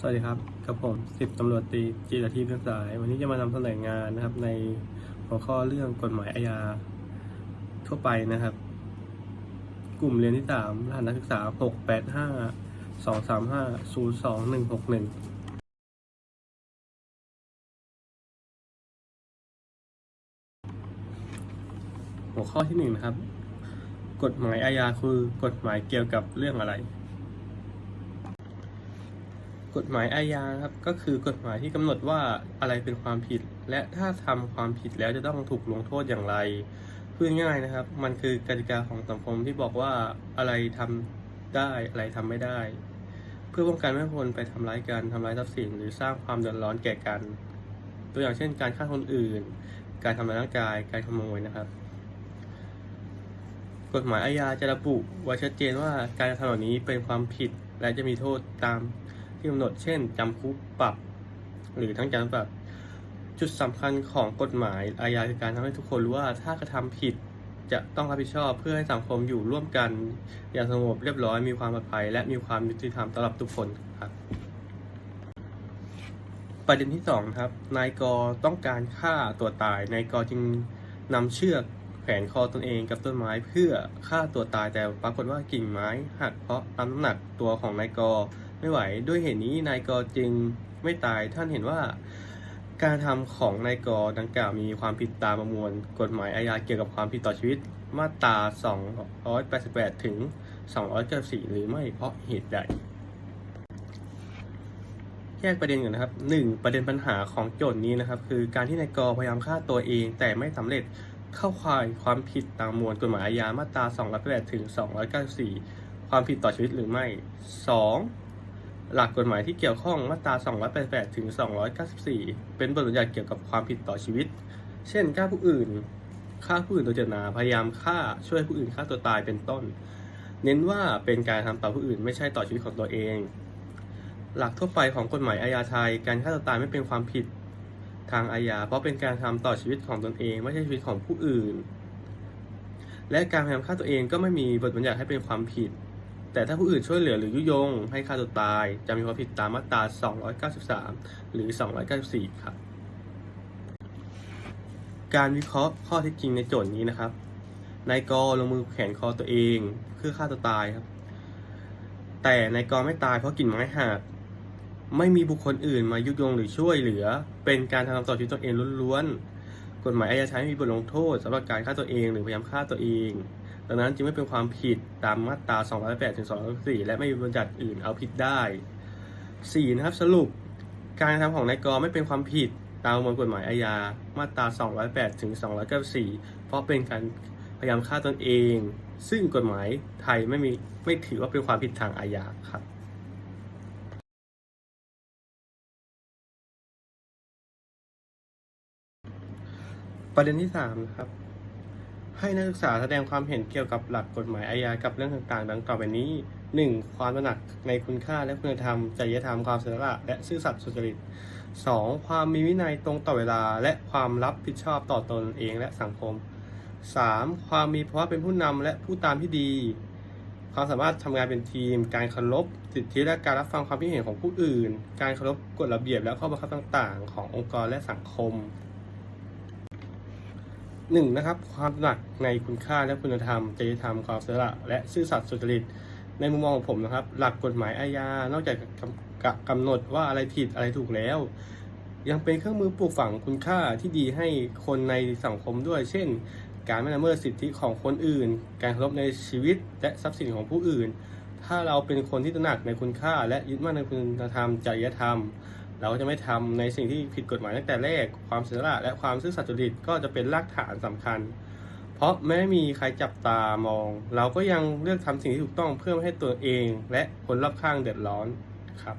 สวัสดีครับกับผมสิบตำรวจตรีจิรทิพย์เรื่องสาย วันนี้จะมานำเสนองานนะครับ ในหัวข้อเรื่องกฎหมายอาญาทั่วไปนะครับ กลุ่มเรียนที่สามรหัสนักศึกษาหกแปดห้าสองสามห้าศูนย์สองหนึ่งหกหนึ่งหัวข้อที่หนึ่งนะครับ กฎหมายอาญาคือกฎหมายเกี่ยวกับเรื่องอะไร กฎหมายอาญาครับก็คือกฎหมายที่กำหนดว่าอะไรเป็นความผิด และถ้าทำความผิดแล้วจะต้องถูกลงโทษอย่างไรพูดง่ายๆนะครับ มันคือกติกาของสังคมที่บอกว่าอะไรทำได้อะไรทำไม่ได้ เพื่อป้องกันไม่ให้คนไปทำร้ายกันทำร้ายทรัพย์สิน หรือสร้างความเดือดร้อนแก่กัน ตัวอย่างเช่น การฆ่าคนอื่น การทำร้ายร่างกาย การขโมยนะครับ กฎหมายอาญาจะระบุไว้ชัดเจนว่าการกระทำเหล่านี้เป็นความผิดและจะมีโทษตาม ที่กำหนดเช่นจำคุกปรับ หรือทั้งจำปรับ จุดสำคัญของกฎหมายอาญาคือการทำให้ทุกคนรู้ว่าถ้ากระทำผิดจะต้องรับผิดชอบเพื่อให้สังคมอยู่ร่วมกัน อย่างสงบเรียบร้อยมีความปลอดภัย และมีความยุติธรรมสำหรับทุกคนครับ ประเด็นที่สองครับนายกต้องการฆ่าตัวตายนายกจึงนำเชือกแขวนคอตนเองกับต้นไม้เพื่อฆ่าตัวตายแต่ปรากฏว่ากิ่งไม้หักเพราะน้ำหนักตัวของนายก ไม่ไหวด้วยเหตุนี้นายกจึงไม่ตายท่านเห็นว่าการทำของนายกดังกล่าวมีความผิดตามประมวลกฎหมายอาญาเกี่ยวกับความผิดต่อชีวิตมาตรา 288 ถึง 294 หรือไม่เพราะเหตุใด แยกประเด็นก่อนนะครับ 1. ประเด็นปัญหาของโจทย์นี้นะครับ คือการที่นายกพยายามฆ่าตัวเอง แต่ไม่สำเร็จเข้าข่ายความผิดตามมวลกฎหมายอาญามาตรา 288 ถึง 294 ความผิดต่อชีวิตหรือไม่ 2. หลักกฎหมายที่เกี่ยวข้องมาตรา 288 ถึง 294 เป็นบทบัญญัติเกี่ยวกับความผิดต่อชีวิต เช่นฆ่าผู้อื่น ฆ่าผู้อื่นโดยเจตนา พยายามฆ่า ช่วยผู้อื่นฆ่าตัวตาย เป็นต้น เน้นว่าเป็นการทำต่อผู้อื่นไม่ใช่ต่อชีวิตของตัวเอง หลักทั่วไปของกฎหมายอาญาไทย การฆ่าตัวตายไม่เป็นความผิดทางอาญา เพราะเป็นการทำต่อชีวิตของตนเอง ไม่ใช่ชีวิตของผู้อื่น และการพยายามฆ่าตัวเองก็ไม่มีบทบัญญัติให้เป็นความผิด แต่ถ้าผู้อื่นช่วยเหลือหรือยุยงให้ฆ่าตัวตาย จะมีความผิดตามมาตรา 293 หรือ 294 ครับ การวิเคราะห์ข้อเท็จจริงในโจทย์นี้นะครับ นายกลงมือแขนคอตัวเองเพื่อฆ่าตัวตายครับ แต่นายกไม่ตายเพราะกิ่งไม้หักไม่มีบุคคลอื่นมายุยงหรือช่วยเหลือ เป็นการทำต่อชีวิตตัวเองล้วนๆ กฎหมายอาญาใช้มีบทลงโทษสำหรับการฆ่าตัวเองหรือพยายามฆ่าตัวเอง ดังนั้นจึงไม่เป็นความผิดตามมาตรา208ถึง204และไม่มีบัญญัติอื่นเอาผิดได้ 4. นะครับสรุปการกระทำของนายกไม่เป็นความผิดตามประมวลกฎหมายอาญามาตรา208ถึง294 เพราะเป็นการพยายามฆ่าตนเอง ซึ่งกฎหมายไทยไม่มีไม่ถือว่าเป็นความผิดทางอาญาครับประเด็นที่3นะครับ ให้นักศึกษาแสดงความเห็นเกี่ยวกับหลักกฎหมายอาญากับเรื่องต่างๆ ดังต่อไปนี้ 1. ความตระหนักในคุณค่าและคุณธรรม จริยธรรมความเสียสละและซื่อสัตย์สุจริต 2. ความมีวินัยตรงต่อเวลา และความรับผิดชอบต่อตนเองและสังคม 3. ความมีภาวะเป็นผู้นำและผู้ตามที่ดี ความสามารถทำงานเป็นทีม การเคารพสิทธิและการรับฟังความคิดเห็นของผู้อื่น การเคารพกฎระเบียบและข้อบังคับต่าง ๆ ขององค์กรและสังคม หนึ่งนะครับ ความหนักในคุณค่าและคุณธรรมจริยธรรมความเสียสละและซื่อสัตย์สุจริตในมุมมองของผมนะครับ หลักกฎหมายอาญานอกจากกำกกำหนดว่าอะไรผิดอะไรถูกแล้ว ยังเป็นเครื่องมือปลูกฝังคุณค่าที่ดีให้คนในสังคมด้วย เช่น การไม่ละเมิดสิทธิของคนอื่น การเคารพในชีวิตและทรัพย์สินของผู้อื่น ถ้าเราเป็นคนที่ตระหนักในคุณค่า และยึดมั่นในคุณธรรมจริยธรรม เราก็จะไม่ทำในสิ่งที่ผิดกฎหมายตั้งแต่แรก ความเสียสละและความซื่อสัตย์จริตก็จะเป็นรากฐานสำคัญ เพราะแม้มีใครจับตามอง เราก็ยังเลือกทำสิ่งที่ถูกต้องเพื่อไม่ให้ตัวเอง และคนรอบข้างเดือดร้อนครับ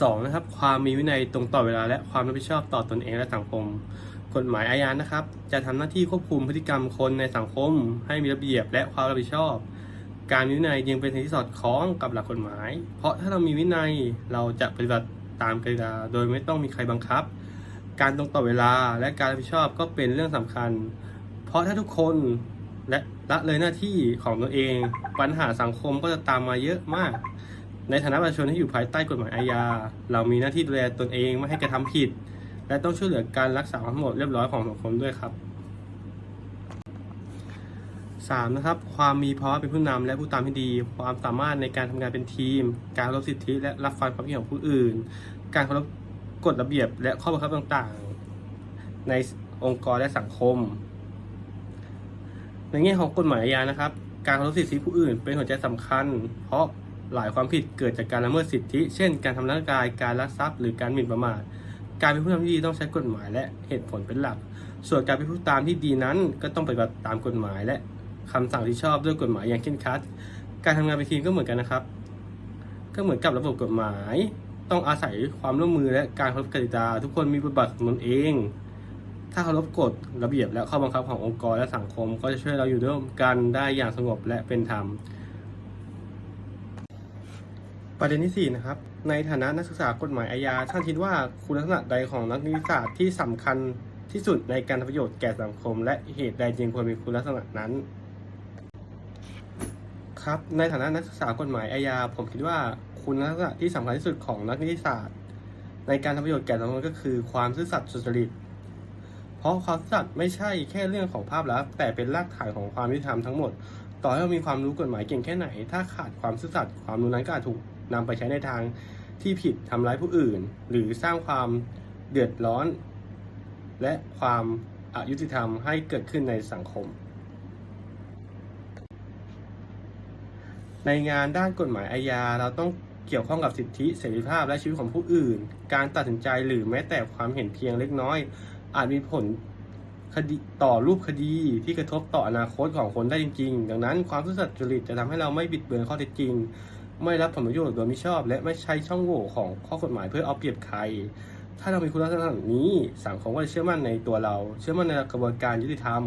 สองนะครับความมีวินัยตรงต่อเวลาและความรับผิดชอบต่อตนเองและสังคม กฎหมายอาญานะครับ จะทำหน้าที่ควบคุมพฤติกรรมคนในสังคม ให้มีระเบียบและความรับผิดชอบ การมีวินัยยังเป็นสิ่งที่สอดคล้องกับหลักกฎหมาย เพราะถ้าเรามีวินัยเราจะปฏิบัติตามกติกาโดยไม่ต้องมีใครบังคับ การตรงต่อเวลาและการรับผิดชอบก็เป็นเรื่องสำคัญ เพราะถ้าทุกคนและละเลยหน้าที่ของตัวเอง ปัญหาสังคมก็จะตามมาเยอะมาก ในฐานะประชาชนที่อยู่ภายใต้กฎหมายอาญาเรามีหน้าที่ดูแลตนเองไม่ให้กระทำผิด และต้องช่วยเหลือการรักษาความสงบเรียบร้อยของสังคมด้วยครับ 3. นะครับ ความมีภาวะเป็นผู้นำและผู้ตามที่ดี ความสามารถในการทำงานเป็นทีม การเคารพสิทธิและรับฟังความคิดเห็นของผู้อื่น การเคารพกฎระเบียบและข้อบังคับต่างๆ ในองค์กรและสังคม ในแง่ของกฎหมายอาญานะครับ การเคารพสิทธิผู้อื่น เป็นหัวใจสำคัญ เพราะหลายความผิดเกิดจากการละเมิดสิทธิ เช่น การทำร้ายร่างกาย การลักทรัพย์ หรือการหมิ่นประมาท การเป็นผู้นำที่ดีต้องใช้กฎหมายและเหตุผลเป็นหลัก ส่วนการเป็นผู้ตามที่ดีนั้นก็ต้องปฏิบัติตามกฎหมายและ คำสั่งที่ชอบด้วยกฎหมายอย่างเคร่งครัดการทำงานเป็นทีมก็เหมือนกันนะครับ ก็เหมือนกับระบบกฎหมาย ต้องอาศัยความร่วมมือและการเคารพกติกาทุกคนมีบทบาทของตนเอง ถ้าเคารพกฎระเบียบและข้อบังคับขององค์กรและสังคม ก็จะช่วยเราอยู่ร่วมกันได้อย่างสงบและเป็นธรรมประเด็นที่4นะครับ ในฐานะนักศึกษากฎหมายอาญาท่านคิดว่าคุณลักษณะใดของนักนิติศาสตร์ที่สำคัญที่สุดในการทำประโยชน์แก่สังคม และเหตุใดจึงควรมีคุณลักษณะนั้น ครับ ในฐานะนักศึกษากฎหมายอาญาผมคิดว่าคุณลักษณะที่สำคัญที่สุดของนักนิติศาสตร์ ในการทำประโยชน์แก่สังคมก็คือความซื่อสัตย์สุจริต เพราะความซื่อสัตย์ไม่ใช่แค่เรื่องของภาพลักษณ์แต่เป็นรากฐานของความยุติธรรมทั้งหมด ต่อให้เรามีความรู้กฎหมายเก่งแค่ไหน ถ้าขาดความซื่อสัตย์ความรู้นั้นก็อาจถูกนำไปใช้ในทางที่ผิดทำร้ายผู้อื่น หรือสร้างความเดือดร้อน และความอายุติธรรมให้เกิดขึ้นในสังคม ในงานด้านกฎหมายอาญาเราต้องเกี่ยวข้องกับสิทธิเสรีภาพและชีวิตของผู้อื่น การตัดสินใจหรือแม้แต่ความเห็นเพียงเล็กน้อย อาจมีผลคดีต่อรูปคดีที่กระทบต่ออนาคตของคนได้จริง ๆ ดังนั้นความซื่อสัตย์จริตจะทำให้เราไม่บิดเบือนข้อเท็จจริง ไม่รับผลประโยชน์โดยมิชอบ และไม่ใช้ช่องโหว่ของข้อกฎหมายเพื่อเอาเปรียบใคร ถ้าเรามีคุณลักษณะนี้ สังคมก็จะเชื่อมั่นในตัวเรา เชื่อมั่นในกระบวนการยุติธรรม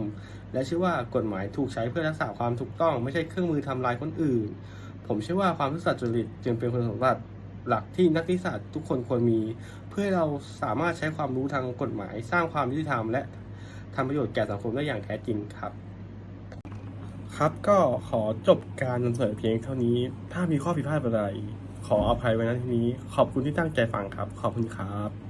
และเชื่อว่ากฎหมายถูกใช้เพื่อรักษาความถูกต้อง ไม่ใช่เครื่องมือทำลายคนอื่น ผมเชื่อว่าความซื่อสัตย์จริตจึงเป็นคุณสมบัติหลักที่นักนิติศาสตร์ทุกคนควรมี เพื่อเราสามารถใช้ความรู้ทางกฎหมาย สร้างความยุติธรรมและทำประโยชน์แก่สังคมได้อย่างแท้จริงครับ ครับก็ขอจบการนำเสนอเพียงเท่านี้ ถ้ามีข้อผิดพลาดอะไร ขออภัยไว้ณที่นี้ ขอบคุณที่ตั้งใจฟังครับ ขอบคุณครับ